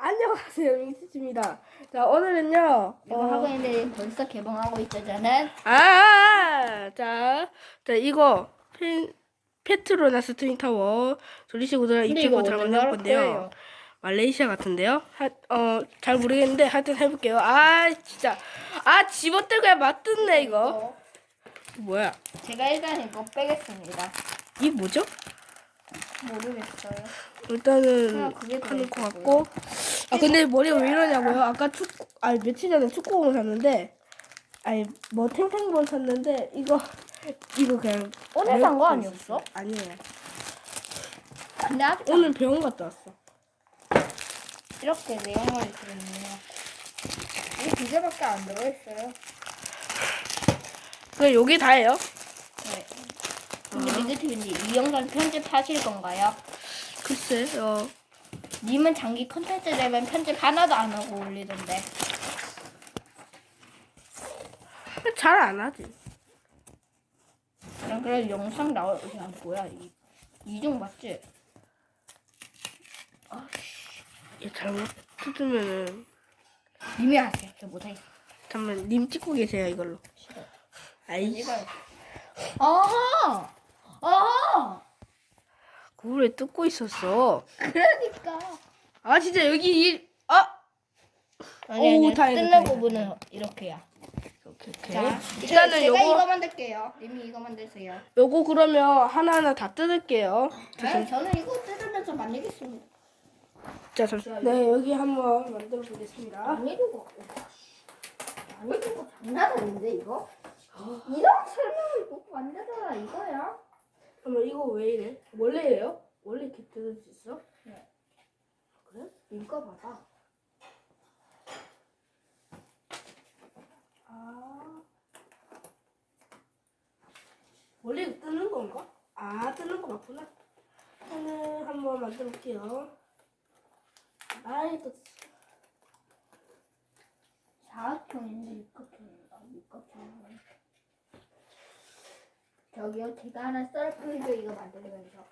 안녕하세요 미스입니다. 자 오늘은요. 이거 어, 하고 있는데 벌써 개봉하고 있죠 저는 아, 자, 자 이거 펜 페트로나스 트윈타워 조리시고들 입체고 잘 만들 건데요. 말레이시아 같은데요? 하, 어, 잘 모르겠는데 하여튼 해볼게요. 아, 진짜. 아, 집어들 그냥 맞듣네 이거. 뭐야? 제가 일단 이거 빼겠습니다 이 뭐죠? 모르겠어요 일단은 하는 것. 같고. 아 근데 머리가 왜 이러냐고요? 아까 축구, 아니 며칠 전에 축구공을 샀는데, 아니 뭐 탱탱볼 샀는데 이거 이거 그냥 오늘 산거 배워- 아니었어? 아니에요. 근데 아직 오늘 병원 갔다 왔어. 이렇게 내용물이 들어있네요 이게 두 개밖에 안 들어있어요 그럼 여기 다예요? 네 근데 미드TV인데 이 영상 편집하실 건가요? 글쎄, 어. 님은 장기 컨텐츠 되면 편집 하나도 안 하고 올리던데. 잘 안 하지. 그럼 그래 영상 나올 야 뭐야 이 이중 맞지? 얘 잘못 뜯으면은. 님이 하세요. 저 못하겠어 잠깐만 님 찍고 계세요 이걸로. 싫어 아이, 이거. 아하 아하 그걸 왜 뜯고 있었어? 그러니까 아 진짜 여기 이 아. 아니 오, 아니 다행이다, 뜯는 다행이다. 부분은 이렇게야 오케이 오케이. 자 일단은 제가 요거 이거 만들게요 님이 이거 만드세요 요거 그러면 하나하나 다 뜯을게요. 아, 저는 이거 뜯으면서 만들겠습니다 자, 잠시만. 네, 여기 한번 만들어 보겠습니다. 아니고 아니고 장난 아닌데 이거? 이런 설명을 꼭 만들어라 이거야 그러면 이거 왜 이래? 원래예요? 원래 이렇게 뜯을 수 있어? 네. 그래? 이거 봐봐 아. 원래 이거 뜯는 건가? 아, 뜯는 거 맞구나. 저는 한번 만들어 볼게요. 아이, 또. 사각형인데 육각형인가? 육각형. 저기요, 제가 하나 썰풀도 이거 만들면서.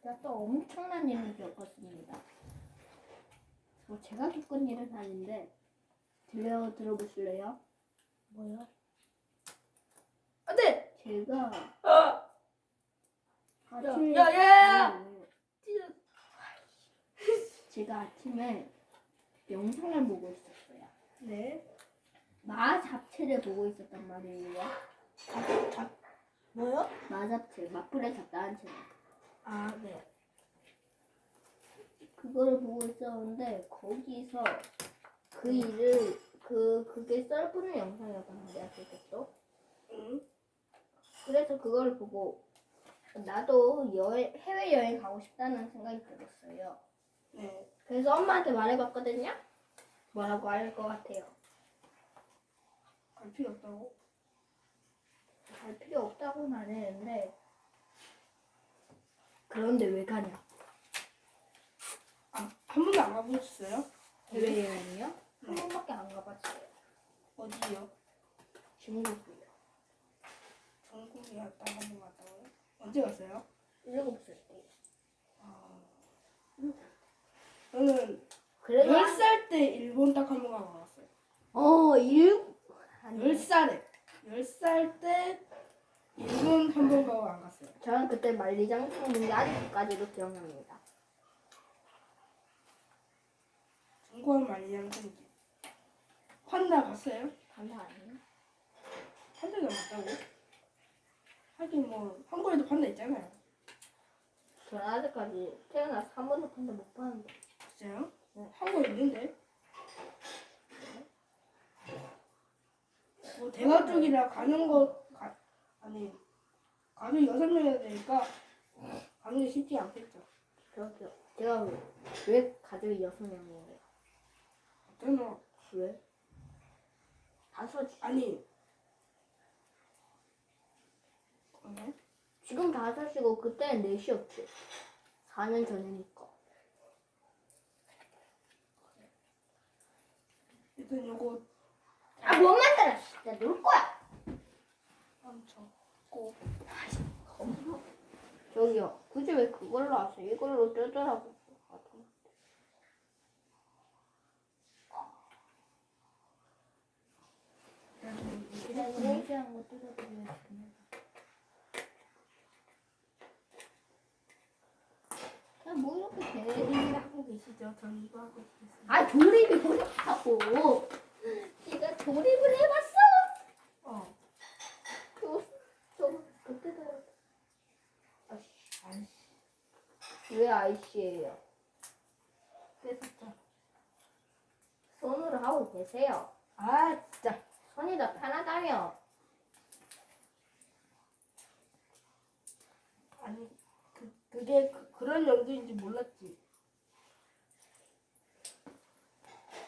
제가 또 엄청난 일을 겪었습니다. 뭐 제가 겪은 일은 아닌데 들려 들어보실래요? 뭐야? 안 돼! 제가 아! 아침에 야, 야, 야, 야! 아니, 제가 아침에 영상을 보고 있었어요. 네. 마 잡채를 보고 있었단 말이에요. 잡, 잡, 뭐요? 마 잡채, 마플에 잡다한 채. 아, 네. 그거를 보고 있었는데 거기서 그 일을 그 그게 썰푸는 영상이었단 말이야 그것도. 응. 그래서 그걸 보고 나도 여행 해외 여행 가고 싶다는 생각이 들었어요. 네. 그래서 엄마한테 말해봤거든요. 뭐라고 할 것 같아요. 갈 필요 없다고? 갈 필요 없다고는 안 했는데 그런데 왜 가냐? 아, 한 번도 안 가보셨어요? 해외여행이요? 한 네. 번밖에 안 가봤어요. 어디요? 중국이요. 중국에 갔다 한번 갔다고요? 언제 갔어요? 일곱 살 때. 저는 그래도 10살 때 일본 딱 한 번 가고 왔어요. 어 일. 아니 10살에. 10살 때 일본 한번 가고 안 갔어요. 저는 그때 만리장성 본게 아직까지도 기억납니다. 중국은 많이 양성지. 판다 갔어요? 단사 아니에요? 판다도 안 갔다고? 하긴 뭐 한국에도 판다 있잖아요. 저는 아직까지 태어나서 한 번도 판다 못 봤는데. 진짜요? 네. 한국에 있는데? 뭐 대가 쪽이라 가는 거 가, 아니 가족 여섯 명이나 되니까 게 쉽지 않겠죠. 저기요. 제가 왜, 왜 가족이 여섯 명이에요? 저는 왜? 다섯. 아니 어? 지금 다섯이고 그때는 넷이었지. 4년 전이니까. 일단 요거 아, 못 만들어. 진짜 놀 거야. 저기요. 굳이 왜 그걸로 하세요? 이걸로 쩌더라고. 얘기한 아, 거 뭐 하고 계시죠? 저 이거 아 조립이 뭐냐고. 제가 조립을 해봤어. 아이씨. 아이씨예요? 뜯었죠. 손으로 하고 계세요. 아 진짜. 손이 더 편하다며. 아니 그 그게 그, 그런 용도인지 몰랐지.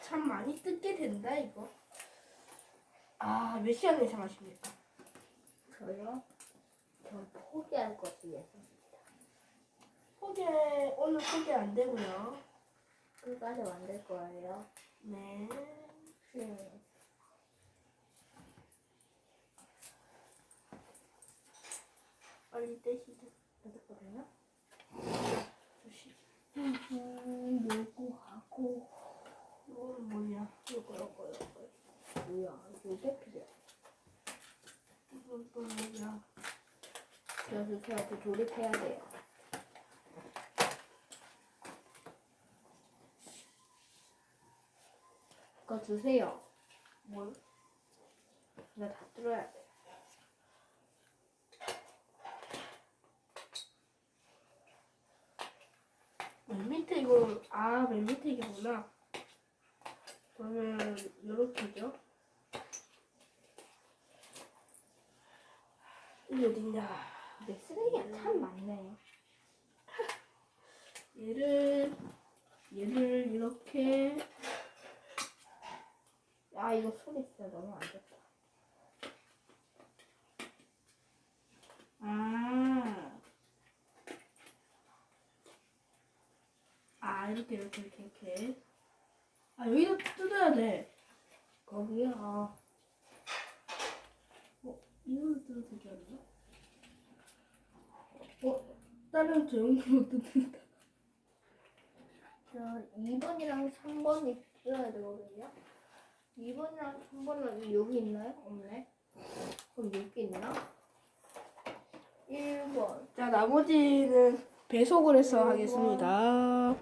참 많이 뜯게 된다 이거. 아 몇 시간 예상하십니까? 저요? 전 포기할 것이 예상 소개 오늘 소개 안 되고요. 끝까지 만들 거예요. 네. 네. 빨리 떼시죠. 됐거든요. 조심. 음, 요거 하고 이건 뭐냐? 요거 요거 요거 뭐야 요게 필요해. 이건 또 뭐냐? 그래서 저한테 조립해야 돼요. 그거 주세요. 뭘? 근데 다 뚫어야 돼. 맨 밑에 이거 아 맨 밑에 이게구나. 그러면 요렇게죠. 이게 어딨냐? 근데 쓰레기가 참 많네. 얘를 얘를 이렇게 아 이거 소리 진짜 너무 안 좋다. 아. 아 이렇게 이렇게 이렇게 이렇게 아 여기도 뜯어야 돼 거기요. 어, 이걸로 뜯어도 되지 않나? 어? 다른 조용히로 뜯는다 저 2번이랑 3번이 뚫어야 되거든요. 2번이랑 3번은 여기 있나요? 없네. 그럼 여기 있나? 1번. 자 나머지는 배속을 해서 하겠습니다